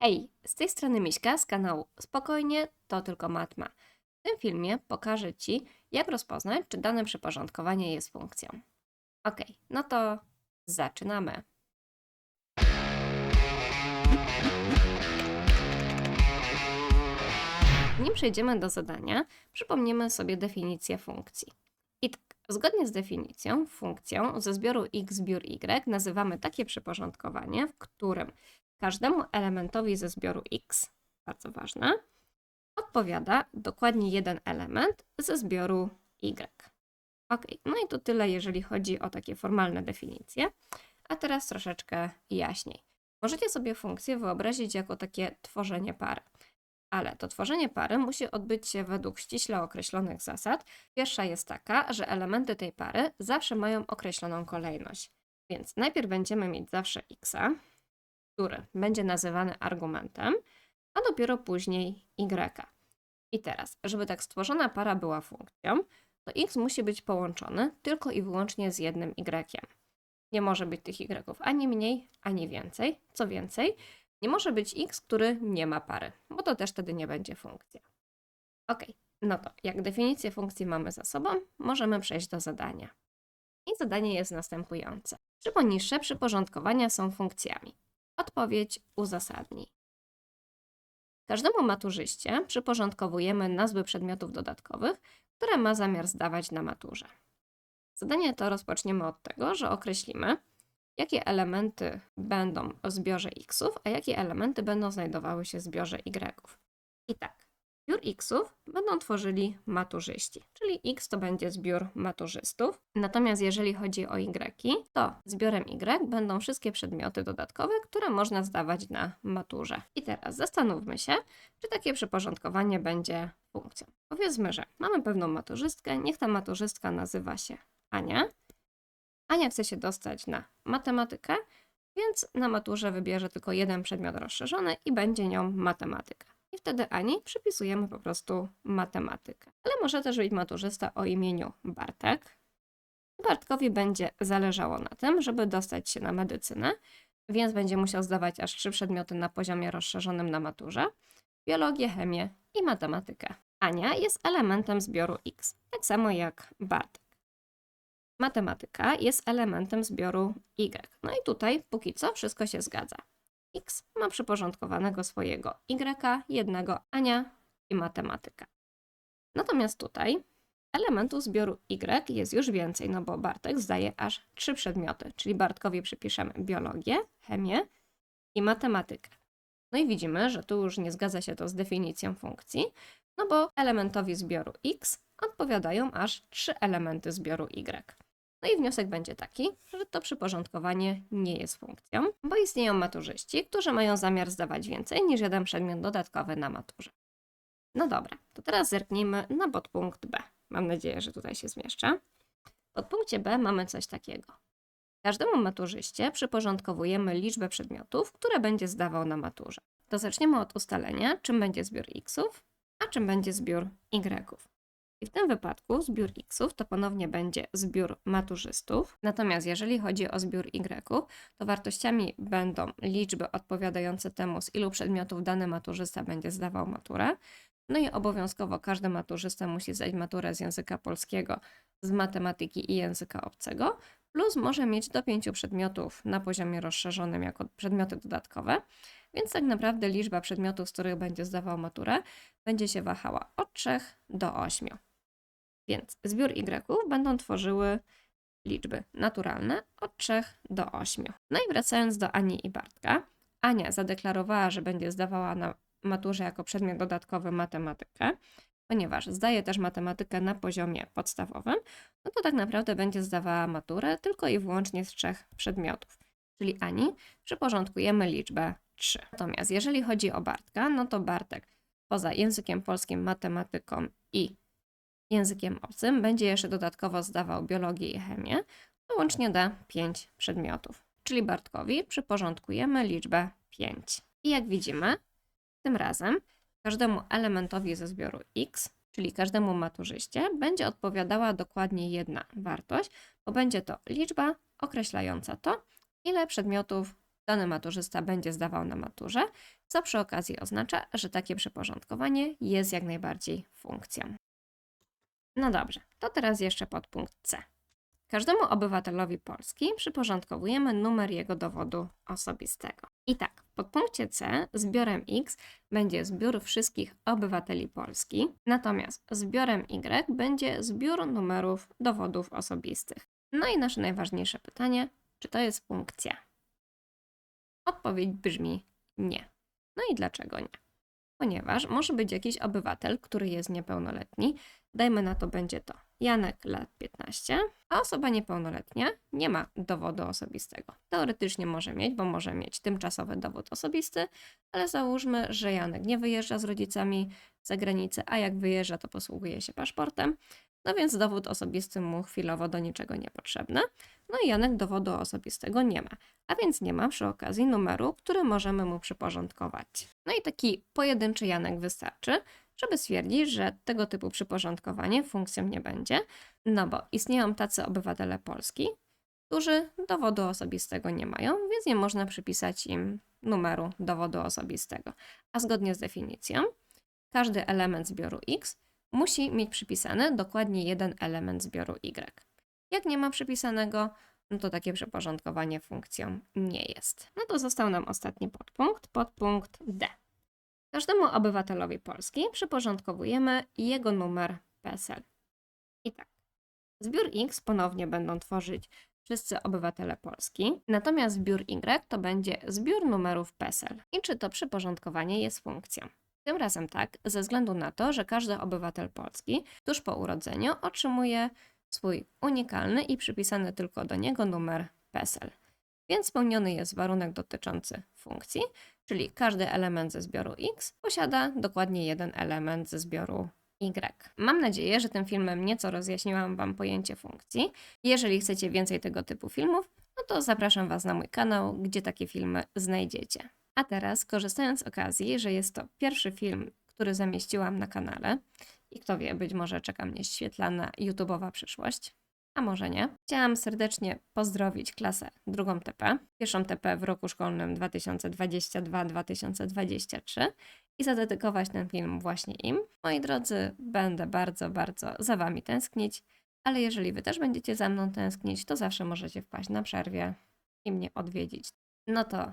Hej, z tej strony Miśka z kanału Spokojnie, to tylko matma. W tym filmie pokażę Ci, jak rozpoznać, czy dane przyporządkowanie jest funkcją. Ok, no to zaczynamy. Nim przejdziemy do zadania, przypomnimy sobie definicję funkcji. I tak, zgodnie z definicją, funkcją ze zbioru x zbiór y nazywamy takie przyporządkowanie, w którym każdemu elementowi ze zbioru x, bardzo ważne, odpowiada dokładnie jeden element ze zbioru y. Ok, no i to tyle, jeżeli chodzi o takie formalne definicje. A teraz troszeczkę jaśniej. Możecie sobie funkcję wyobrazić jako takie tworzenie pary. Ale to tworzenie pary musi odbyć się według ściśle określonych zasad. Pierwsza jest taka, że elementy tej pary zawsze mają określoną kolejność. Więc najpierw będziemy mieć zawsze x, który będzie nazywany argumentem, a dopiero później y. I teraz, żeby tak stworzona para była funkcją, to x musi być połączony tylko i wyłącznie z jednym y. Nie może być tych y ani mniej, ani więcej. Co więcej, nie może być x, który nie ma pary, bo to też wtedy nie będzie funkcja. Ok, no to jak definicję funkcji mamy za sobą, możemy przejść do zadania. I zadanie jest następujące. Czy poniższe przyporządkowania są funkcjami? Odpowiedź uzasadnij. Każdemu maturzyście przyporządkowujemy nazwy przedmiotów dodatkowych, które ma zamiar zdawać na maturze. Zadanie to rozpoczniemy od tego, że określimy, jakie elementy będą w zbiorze xów, a jakie elementy będą znajdowały się w zbiorze y. I tak, zbiór xów będą tworzyli maturzyści, czyli x to będzie zbiór maturzystów. Natomiast jeżeli chodzi o y, to zbiorem y będą wszystkie przedmioty dodatkowe, które można zdawać na maturze. I teraz zastanówmy się, czy takie przyporządkowanie będzie funkcją. Powiedzmy, że mamy pewną maturzystkę, niech ta maturzystka nazywa się Ania. Ania chce się dostać na matematykę, więc na maturze wybierze tylko jeden przedmiot rozszerzony i będzie nią matematyka. I wtedy Ani przypisujemy po prostu matematykę. Ale może też być maturzysta o imieniu Bartek. Bartkowi będzie zależało na tym, żeby dostać się na medycynę, więc będzie musiał zdawać aż trzy przedmioty na poziomie rozszerzonym na maturze: biologię, chemię i matematykę. Ania jest elementem zbioru X, tak samo jak Bartek matematyka jest elementem zbioru y. No i tutaj póki co wszystko się zgadza. X ma przyporządkowanego swojego y, jednego Ania i matematyka. Natomiast tutaj elementów zbioru y jest już więcej, no bo Bartek zdaje aż trzy przedmioty, czyli Bartkowi przypiszemy biologię, chemię i matematykę. No i widzimy, że tu już nie zgadza się to z definicją funkcji, no bo elementowi zbioru x odpowiadają aż trzy elementy zbioru y. No i wniosek będzie taki, że to przyporządkowanie nie jest funkcją, bo istnieją maturzyści, którzy mają zamiar zdawać więcej niż jeden przedmiot dodatkowy na maturze. No dobra, to teraz zerknijmy na podpunkt B. Mam nadzieję, że tutaj się zmieszczę. W podpunkcie B mamy coś takiego. Każdemu maturzyście przyporządkowujemy liczbę przedmiotów, które będzie zdawał na maturze. To zaczniemy od ustalenia, czym będzie zbiór xów, a czym będzie zbiór y'ów. I w tym wypadku zbiór xów to ponownie będzie zbiór maturzystów. Natomiast jeżeli chodzi o zbiór y, to wartościami będą liczby odpowiadające temu, z ilu przedmiotów dany maturzysta będzie zdawał maturę. No i obowiązkowo każdy maturzysta musi zdać maturę z języka polskiego, z matematyki i języka obcego, plus może mieć do pięciu przedmiotów na poziomie rozszerzonym jako przedmioty dodatkowe. Więc tak naprawdę liczba przedmiotów, z których będzie zdawał maturę, będzie się wahała od 3 do 8. Więc zbiór Y będą tworzyły liczby naturalne od 3 do 8. No i wracając do Ani i Bartka, Ania zadeklarowała, że będzie zdawała na maturze jako przedmiot dodatkowy matematykę, ponieważ zdaje też matematykę na poziomie podstawowym, no to tak naprawdę będzie zdawała maturę tylko i wyłącznie z trzech przedmiotów. Czyli Ani przyporządkujemy liczbę 3. Natomiast jeżeli chodzi o Bartka, no to Bartek poza językiem polskim, matematyką i językiem obcym będzie jeszcze dodatkowo zdawał biologię i chemię, to łącznie da 5 przedmiotów. Czyli Bartkowi przyporządkujemy liczbę 5. I jak widzimy, tym razem każdemu elementowi ze zbioru x, czyli każdemu maturzyście, będzie odpowiadała dokładnie jedna wartość, bo będzie to liczba określająca to, ile przedmiotów dany maturzysta będzie zdawał na maturze, co przy okazji oznacza, że takie przyporządkowanie jest jak najbardziej funkcją. No dobrze, to teraz jeszcze podpunkt C. Każdemu obywatelowi Polski przyporządkowujemy numer jego dowodu osobistego. I tak, w podpunkcie C zbiorem X będzie zbiór wszystkich obywateli Polski, natomiast zbiorem Y będzie zbiór numerów dowodów osobistych. No i nasze najważniejsze pytanie, czy to jest funkcja? Odpowiedź brzmi nie. No i dlaczego nie? Ponieważ może być jakiś obywatel, który jest niepełnoletni, dajmy na to będzie to Janek lat 15, a osoba niepełnoletnia nie ma dowodu osobistego. Teoretycznie może mieć, bo może mieć tymczasowy dowód osobisty, ale załóżmy, że Janek nie wyjeżdża z rodzicami za granicę, a jak wyjeżdża, to posługuje się paszportem. No więc dowód osobisty mu chwilowo do niczego niepotrzebny. No i Janek dowodu osobistego nie ma, a więc nie ma przy okazji numeru, który możemy mu przyporządkować. No i taki pojedynczy Janek wystarczy, żeby stwierdzić, że tego typu przyporządkowanie funkcją nie będzie, no bo istnieją tacy obywatele Polski, którzy dowodu osobistego nie mają, więc nie można przypisać im numeru dowodu osobistego. A zgodnie z definicją, każdy element zbioru X musi mieć przypisany dokładnie jeden element zbioru Y. Jak nie ma przypisanego, no to takie przeporządkowanie funkcją nie jest. No to został nam ostatni podpunkt, podpunkt D. Każdemu obywatelowi Polski przyporządkowujemy jego numer PESEL. I tak, zbiór X ponownie będą tworzyć wszyscy obywatele Polski, natomiast zbiór Y to będzie zbiór numerów PESEL. I czy to przyporządkowanie jest funkcją? Tym razem tak, ze względu na to, że każdy obywatel Polski tuż po urodzeniu otrzymuje swój unikalny i przypisany tylko do niego numer PESEL. Więc spełniony jest warunek dotyczący funkcji, czyli każdy element ze zbioru X posiada dokładnie jeden element ze zbioru Y. Mam nadzieję, że tym filmem nieco rozjaśniłam Wam pojęcie funkcji. Jeżeli chcecie więcej tego typu filmów, no to zapraszam Was na mój kanał, gdzie takie filmy znajdziecie. A teraz, korzystając z okazji, że jest to pierwszy film, który zamieściłam na kanale i kto wie, być może czeka mnie świetlana YouTube'owa przyszłość, a może nie. Chciałam serdecznie pozdrowić klasę drugą TP, pierwszą TP w roku szkolnym 2022-2023 i zadedykować ten film właśnie im. Moi drodzy, będę bardzo, bardzo za Wami tęsknić, ale jeżeli Wy też będziecie za mną tęsknić, to zawsze możecie wpaść na przerwie i mnie odwiedzić. No to